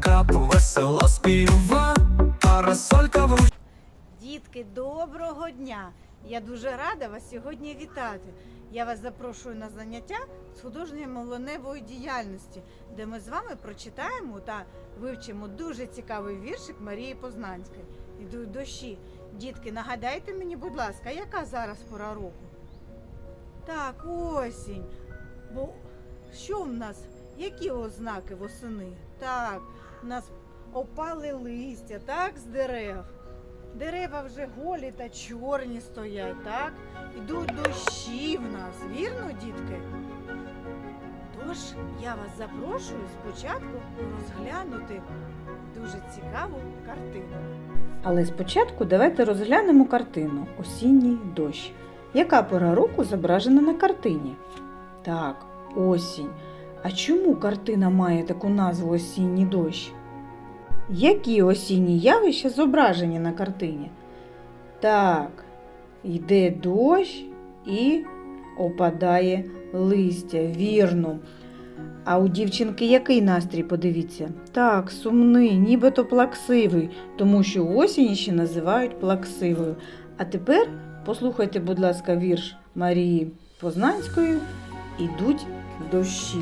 капу весело співа, парасолька в. Дітки, доброго дня! Я дуже рада вас сьогодні вітати. Я вас запрошую на заняття з художньої мовленевої діяльності, де ми з вами прочитаємо та вивчимо дуже цікавий віршик Марії Познанської. Ідуть дощі. Дітки, нагадайте мені, будь ласка, яка зараз пора року? Так, осінь. Бо що в нас? Які ознаки восени? Так, у нас опали листя, так, з дерев. Дерева вже голі та чорні стоять, так? Ідуть дощі в нас, вірно, дітки? Тож я вас запрошую спочатку розглянути дуже цікаву картину. Але спочатку давайте розглянемо картину Осінній дощ. Яка пора року зображена на картині? Так, осінь. А чому картина має таку назву Осінній дощ? Які осінні явища зображені на картині? Так, йде дощ і опадає листя, вірно. А у дівчинки який настрій, подивіться? Так, сумний, нібито плаксивий, тому що осінь ще називають плаксивою. А тепер послухайте, будь ласка, вірш Марії Познанської Ідуть дощі.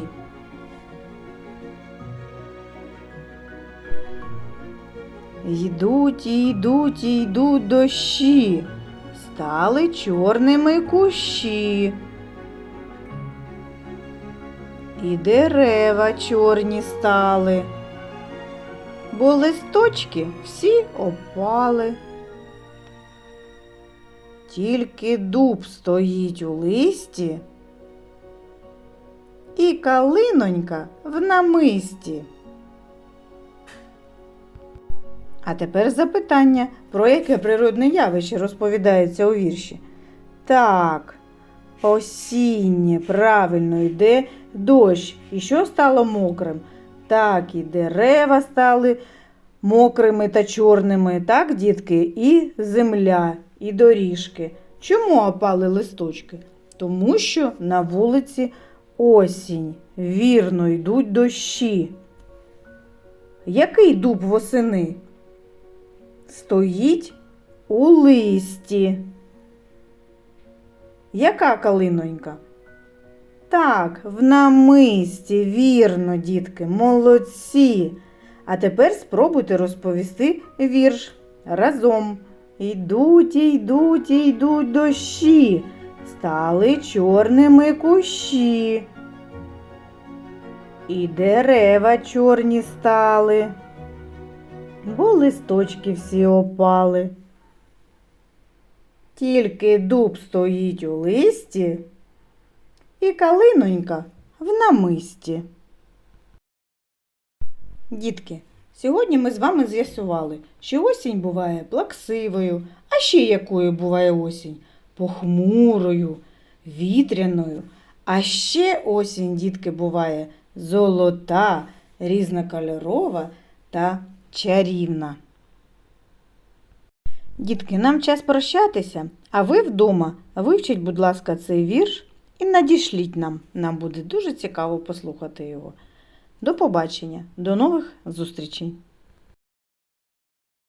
Йдуть і йдуть і йдуть дощі, стали чорними кущі. І дерева чорні стали, бо листочки всі опали. Тільки дуб стоїть у листі, і калинонька в намисті. А тепер запитання, про яке природне явище розповідається у вірші. Так, осіннє, правильно йде дощ. І що стало мокрим? Так, і дерева стали мокрими та чорними, так, дітки, і земля, і доріжки. Чому опали листочки? Тому що на вулиці осінь, вірно, йдуть дощі. Який дуб восени? Стоїть у листі. Яка калинонька? Так, в намисті, вірно, дітки, молодці. А тепер спробуйте розповісти вірш разом. Йдуть, йдуть, йдуть дощі, стали чорними кущі. І дерева чорні стали, бо листочки всі опали. Тільки дуб стоїть у листі, і калинонька в намисті. Дітки, сьогодні ми з вами з'ясували, що осінь буває плаксивою, а ще якою буває осінь? Похмурою, вітряною. А ще осінь, дітки, буває золота, різнокольорова та чарівна. Дітки, нам час прощатися, а ви вдома вивчіть, будь ласка, цей вірш і надішліть нам. Нам буде дуже цікаво послухати його. До побачення, до нових зустрічей!